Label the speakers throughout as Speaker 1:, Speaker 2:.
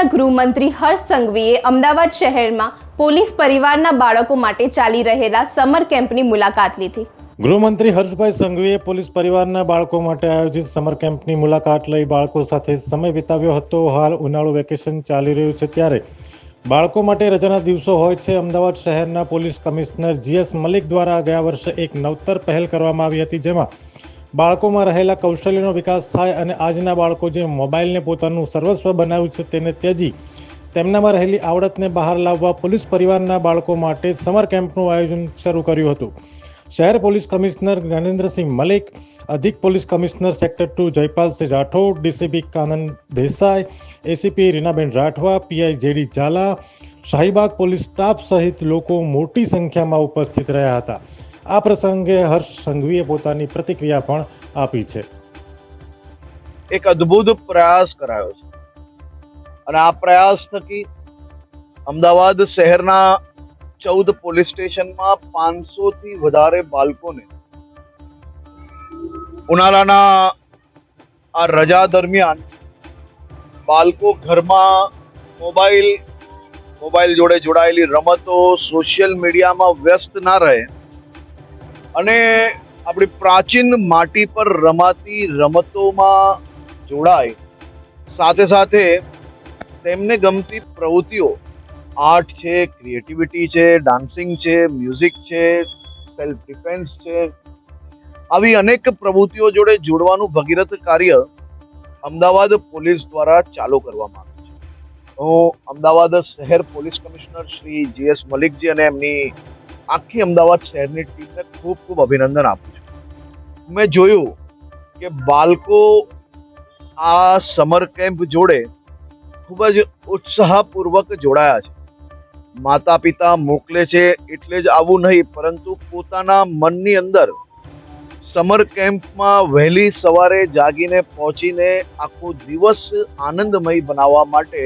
Speaker 1: રાજ્યના ગૃહમંત્રી હર્ષ સંઘવીએ અમદાવાદ શહેરમાં પોલીસ પરિવારના બાળકો માટે ચાલી રહેલા સમર કેમ્પની મુલાકાત લીધી.
Speaker 2: ગૃહમંત્રી હર્ષભાઈ સંઘવીએ પોલીસ પરિવારના બાળકો માટે આયોજિત સમર કેમ્પની મુલાકાત લઈ બાળકો સાથે સમય વિતાવ્યો હતો. હાલ ઉનાળુ વેકેશન ચાલી રહ્યું છે ત્યારે બાળકો માટે રજાના દિવસો હોય છે. અમદાવાદ શહેરના પોલીસ કમિશનર જીએસ મલિક દ્વારા ગયા વર્ષે એક નવતર પહેલ કરવામાં આવી હતી, જેમાં બાળકોમાં રહેલા કૌશલ્યનો વિકાસ થાય અને આજના બાળકો જે મોબાઈલને પોતાનું સર્વસ્વ બનાવ્યું છે તેને ત્યજી. તેમનામાં રહેલી આવડતને બહાર લાવવા પોલીસ પરિવારના બાળકો માટે સમર કેમ્પનું આયોજન શરૂ કર્યું હતું. શહેર પોલીસ કમિશનર જ્ઞાનેન્દ્રસિંહ મલિક, અધિક police commissioner sector two Jaypalsinh Rathod, DCP Kanan Desai, ACP Rinaben Rathva, PI JD Zala, Shahibaug police staff સહિત લોકો મોટી સંખ્યામાં ઉપસ્થિત રહ્યા હતા. આ પ્રસંગે હર્ષ સંઘવીએ પોતાની પ્રતિક્રિયા પણ આપી છે.
Speaker 3: એક અદ્ભુત પ્રયાસ કરાયો છે. અને આ પ્રયાસ થકી અમદાવાદ શહેરના ચૌદ પોલીસ સ્ટેશનમાં પાંચસો થી વધારે બાળકોને ઉનાળાના આ રજા દરમિયાન બાળકો ઘરમાં મોબાઈલ મોબાઈલ જોડે જોડાયેલી રમતો સોશિયલ મીડિયામાં વ્યસ્ત ના રહે. અને આપણી પ્રાચીન માટી પર રમાતી રમતોમાં જોડાય. સાથે સાથે તેમને ગમતી પ્રવૃત્તિઓ, આર્ટ છે, ક્રિએટિવિટી છે, ડાન્સિંગ છે, મ્યુઝિક છે સેલ્ફ ડિફેન્સ છે. આવી અનેક પ્રવૃત્તિઓ જોડે જોડવાનું ભગીરથ કાર્ય અમદાવાદ પોલીસ દ્વારા ચાલુ કરવામાં આવે છે. હું અમદાવાદ શહેર પોલીસ કમિશનર શ્રી જીએસ મલિકજી અને એમની આખી અમદાવાદ શહેરની ટીમને ખૂબ ખૂબ અભિનંદન આપું છું. મેં જોયું કે બાળકો આ સમર કેમ્પ જોડે ખૂબ જ ઉત્સાહપૂર્વક જોડાયા છે. માતા પિતા મોકલે છે એટલે જ આવું નહીં, પરંતુ પોતાના મનની અંદર સમર કેમ્પમાં વહેલી સવારે જાગીને પહોંચીને આખો દિવસ આનંદમય બનાવવા માટે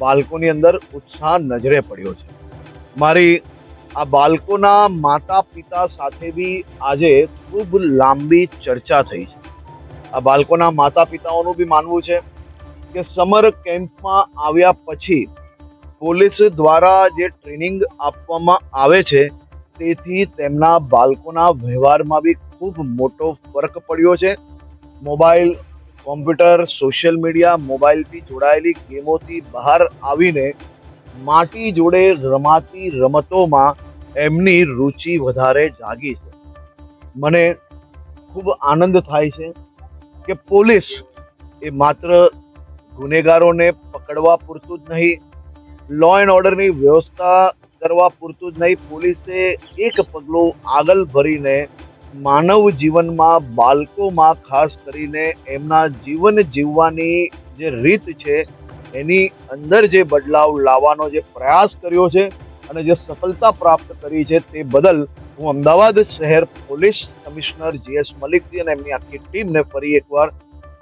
Speaker 3: બાળકોની અંદર ઉત્સાહ નજરે પડ્યો છે. મારી આ બાળકોના માતા પિતા સાથે બી આજે ખૂબ લાંબી ચર્ચા થઈ છે. આ બાળકોના માતા પિતાઓનું બી માનવું છે કે સમર કેમ્પમાં આવ્યા પછી પોલીસ દ્વારા જે ટ્રેનિંગ આપવામાં આવે છે, તેથી તેમના બાળકોના વ્યવહારમાં બી ખૂબ મોટો ફરક પડ્યો છે. મોબાઈલ, કોમ્પ્યુટર, સોશિયલ મીડિયા, મોબાઈલથી જોડાયેલી ગેમોથી બહાર આવીને માટી જોડે રમાતી રમતોમાં એમની રુચિ વધારે જાગી છે. મને ખૂબ આનંદ થાય છે કે પોલીસ એ માત્ર ગુનેગારોને પકડવા પૂરતું જ નહીં લો એન્ડ ઓર્ડરની વ્યવસ્થા કરવા પૂરતું જ નહીં, પોલીસે એક પગલું આગળ ભરીને માનવ જીવનમાં બાળકોમાં ખાસ કરીને એમના જીવન જીવવાની જે રીત છે, એની અંદર જે બદલાવ લાવવાનો જે પ્રયાસ કર્યો છે અને જે સફળતા પ્રાપ્ત કરી છે તે બદલ હું અમદાવાદ શહેર પોલીસ કમિશનર જીએસ મલિકજી અને એમની આખી ટીમને ફરી એકવાર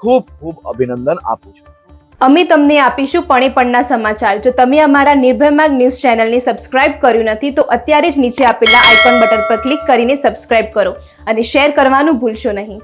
Speaker 3: ખૂબ ખૂબ અભિનંદન આપું છું.
Speaker 1: અમે તમને આપીશું પણેપણના સમાચાર. જો તમે અમારા નિર્ભય ન્યૂઝ ચેનલને સબસ્ક્રાઇબ કર્યું નથી, તો અત્યારે જ નીચે આપેલા આઇકોન બટન પર ક્લિક કરીને સબસ્ક્રાઇબ કરો અને શેર કરવાનું ભૂલશો નહીં.